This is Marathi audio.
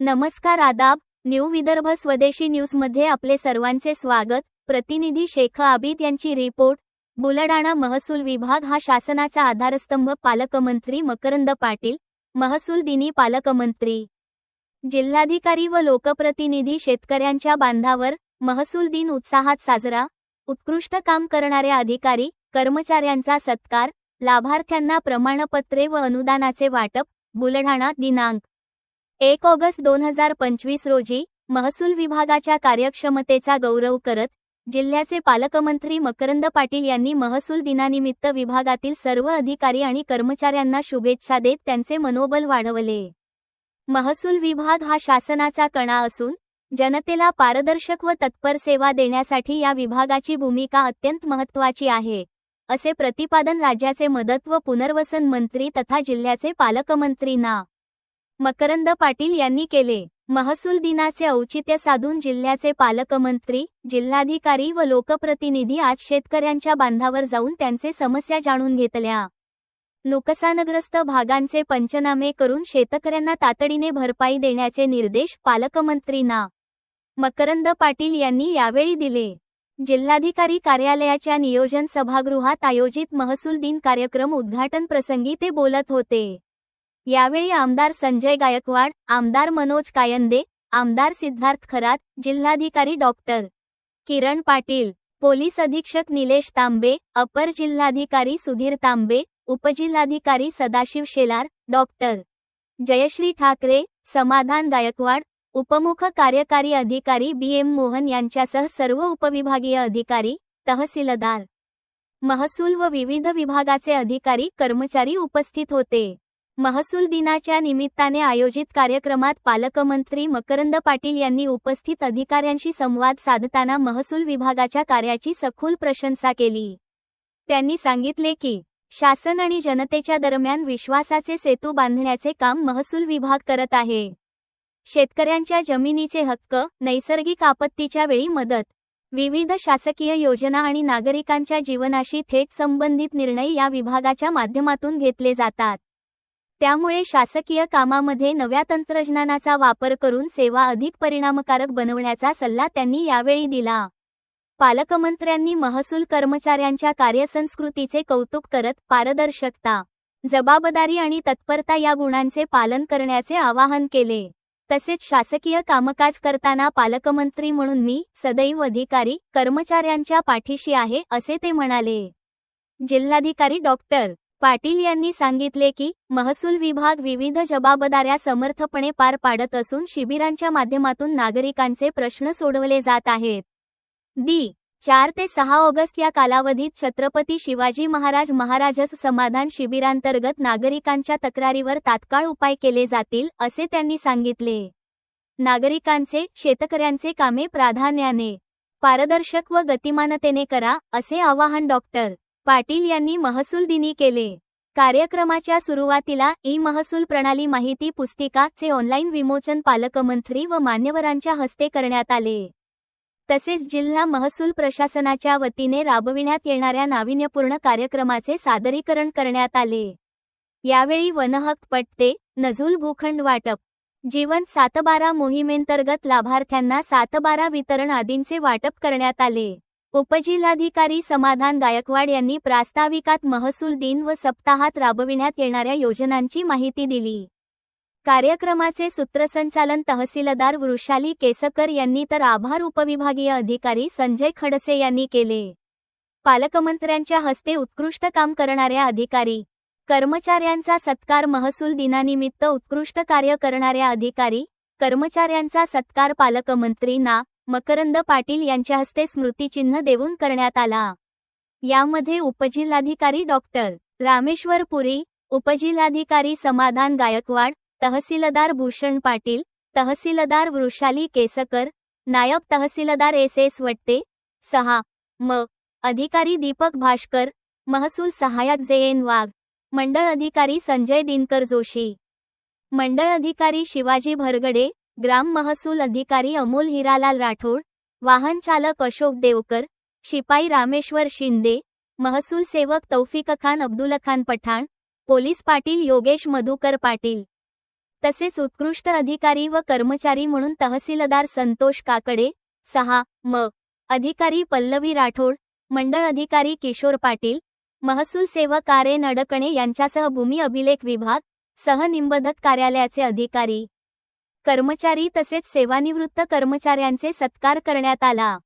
नमस्कार आदाब न्यू विदर्भ स्वदेशी न्यूजमध्ये आपले सर्वांचे स्वागत. प्रतिनिधी शेख आबिद यांची रिपोर्ट. बुलडाणा महसूल विभाग हा शासनाचा आधारस्तंभ पालकमंत्री मकरंद पाटील महसूल दिनी पालकमंत्री. जिल्हाधिकारी व लोकप्रतिनिधी शेतकऱ्यांच्या बांधावर महसूल दिन उत्साहात साजरा उत्कृष्ट काम करणाऱ्या अधिकारी कर्मचाऱ्यांचा सत्कार लाभार्थ्यांना प्रमाणपत्रे व अनुदानाचे वाटप बुलढाणा दिनांक एक ऑगस्ट दोन हजार पंचवीस रोजी महसूल विभागाच्या कार्यक्षमतेचा गौरव करत जिल्ह्याचे पालकमंत्री मकरंद पाटील यांनी महसूल दिनानिमित्त विभागातील सर्व अधिकारी आणि कर्मचाऱ्यांना शुभेच्छा देत त्यांचे मनोबल वाढवले. महसूल विभाग हा शासनाचा कणा असून जनतेला पारदर्शक व तत्पर सेवा देण्यासाठी या विभागाची भूमिका अत्यंत महत्त्वाची आहे असे प्रतिपादन राज्याचे मदत व पुनर्वसन मंत्री तथा जिल्ह्याचे पालकमंत्री ना. मकरंद पाटील यांनी केले. महसूल दिनाचे औचित्य साधून जिल्ह्याचे पालकमंत्री जिल्हाधिकारी व लोकप्रतिनिधी आज शेतकऱ्यांच्या बांधावर जाऊन त्यांचे समस्या जाणून घेतल्या. नुकसानग्रस्त भागांचे पंचनामे करून शेतकऱ्यांना तातडीने भरपाई देण्याचे निर्देश पालकमंत्री ना. मकरंद पाटील यांनी यावेळी दिले. जिल्हाधिकारी कार्यालयाच्या नियोजन सभागृहात आयोजित महसूल दिन कार्यक्रम उद्घाटन प्रसंगी ते बोलत होते. यावेळी आमदार संजय गायकवाड आमदार मनोज कायंदे आमदार सिद्धार्थ खरात जिल्हाधिकारी डॉक्टर किरण पाटील पोलीस अधीक्षक निलेश तांबे अपर जिल्हाधिकारी सुधीर तांबे उपजिल्हाधिकारी सदाशिव शेलार डॉक्टर जयश्री ठाकरे समाधान गायकवाड उपमुख कार्यकारी अधिकारी बी. एम. मोहन यांच्यासह सर्व उपविभागीय अधिकारी तहसीलदार महसूल व विविध विभागाचे अधिकारी कर्मचारी उपस्थित होते. महसूल दिनाच्या निमित्ताने आयोजित कार्यक्रमात पालकमंत्री मकरंद पाटील यांनी उपस्थित अधिकाऱ्यांशी संवाद साधताना महसूल विभागाच्या कार्याची सखोल प्रशंसा केली. त्यांनी सांगितले की शासन आणि जनतेच्या दरम्यान विश्वासाचे सेतू बांधण्याचे काम महसूल विभाग करत आहे. शेतकऱ्यांच्या जमिनीचे हक्क नैसर्गिक आपत्तीच्या वेळी मदत. विविध शासकीय योजना आणि नागरिकांच्या जीवनाशी थेट संबंधित निर्णय या विभागाच्या माध्यमातून घेतले जातात. त्यामुळे शासकीय कामामध्ये नव्या तंत्रज्ञानाचा वापर करून सेवा अधिक परिणामकारक बनवण्याचा सल्ला त्यांनी यावेळी दिला. पालकमंत्र्यांनी महसूल कर्मचाऱ्यांच्या कार्यसंस्कृतीचे कौतुक करत पारदर्शकता जबाबदारी आणि तत्परता या गुणांचे पालन करण्याचे आवाहन केले. तसेच शासकीय कामकाज करताना पालकमंत्री म्हणून मी सदैव अधिकारी कर्मचाऱ्यांच्या पाठीशी आहे असे ते म्हणाले. जिल्हाधिकारी डॉक्टर पाटील यांनी सांगितले की महसूल विभाग विविध जबाबदाऱ्या समर्थपणे पार पाडत असून शिबिरांच्या माध्यमातून नागरिकांचे प्रश्न सोडवले जात आहेत. दी चार ते सहा ऑगस्ट या कालावधीत छत्रपती शिवाजी महाराज महाराजस समाधान शिबिरांतर्गत नागरिकांच्या तक्रारीवर तात्काळ उपाय केले जातील असे त्यांनी सांगितले. नागरिकांचे शेतकऱ्यांचे कामे प्राधान्याने. पारदर्शक व गतिमानतेने करा असे आवाहन डॉक्टर पाटील यांनी महसूल दिनी केले. कार्यक्रमाच्या सुरुवातीला ई महसूल प्रणाली माहिती पुस्तिका चे ऑनलाईन विमोचन पालकमंत्री व मान्यवरांच्या हस्ते करण्यात आले. तसेच जिल्हा महसूल प्रशासनाच्या वतीने राबविण्यात येणाऱ्या नाविन्यपूर्ण कार्यक्रमाचे सादरीकरण करण्यात आले. यावेळी वनहक पट्टे नझूल भूखंड वाटप जीवन सातबारा मोहिमेंतर्गत लाभार्थ्यांना सातबारा वितरण आदींचे वाटप करण्यात आले. उपजिल्हाधिकारी समाधान गायकवाड यांनी प्रास्ताविकात महसूल दिन व सप्ताहात राबविण्यात येणाऱ्या योजनांची माहिती दिली. कार्यक्रमाचे सूत्रसंचालन तहसीलदार वृषाली केसकर यांनी तर आभार उपविभागीय अधिकारी संजय खडसे यांनी केले. पालकमंत्र्यांच्या हस्ते उत्कृष्ट काम करणाऱ्या अधिकारी कर्मचाऱ्यांचा सत्कार महसूल दिनानिमित्त उत्कृष्ट कार्य करणाऱ्या अधिकारी कर्मचाऱ्यांचा सत्कार पालकमंत्री ना. मकरंद पाटील यांच्या हस्ते स्मृतिचिन्ह देऊन करण्यात आला. यामध्ये उपजिल्हाधिकारी डॉक्टर रामेश्वर पुरी उपजिल्हाधिकारी समाधान गायकवाड तहसीलदार भूषण पाटील तहसीलदार वृषाली केसकर नायब तहसीलदार एस एस वट्टे सहा म अधिकारी दीपक भाष्कर महसूल सहाय्यक जे एन वाघ मंडळ अधिकारी संजय दिनकर जोशी. मंडळ अधिकारी शिवाजी भरगडे ग्राम महसूल अधिकारी अमोल हिरालाल राठोड वाहन चालक अशोक देवकर शिपाई रामेश्वर शिंदे महसूल सेवक तौफिक खान अब्दुल खान पठाण पोलीस पाटील योगेश मधुकर पाटील. तसेच उत्कृष्ट अधिकारी व कर्मचारी म्हणून तहसीलदार संतोष काकडे सहा म. अधिकारी पल्लवी राठोड मंडळ अधिकारी किशोर पाटील महसूल सेवक आर. एन अडकणे यांच्यासह भूमी अभिलेख विभाग सहनिंबधक कार्यालयाचे अधिकारी. कर्मचारी तसेच सेवानिवृत्त कर्मचाऱ्यांचे सत्कार करण्यात आला.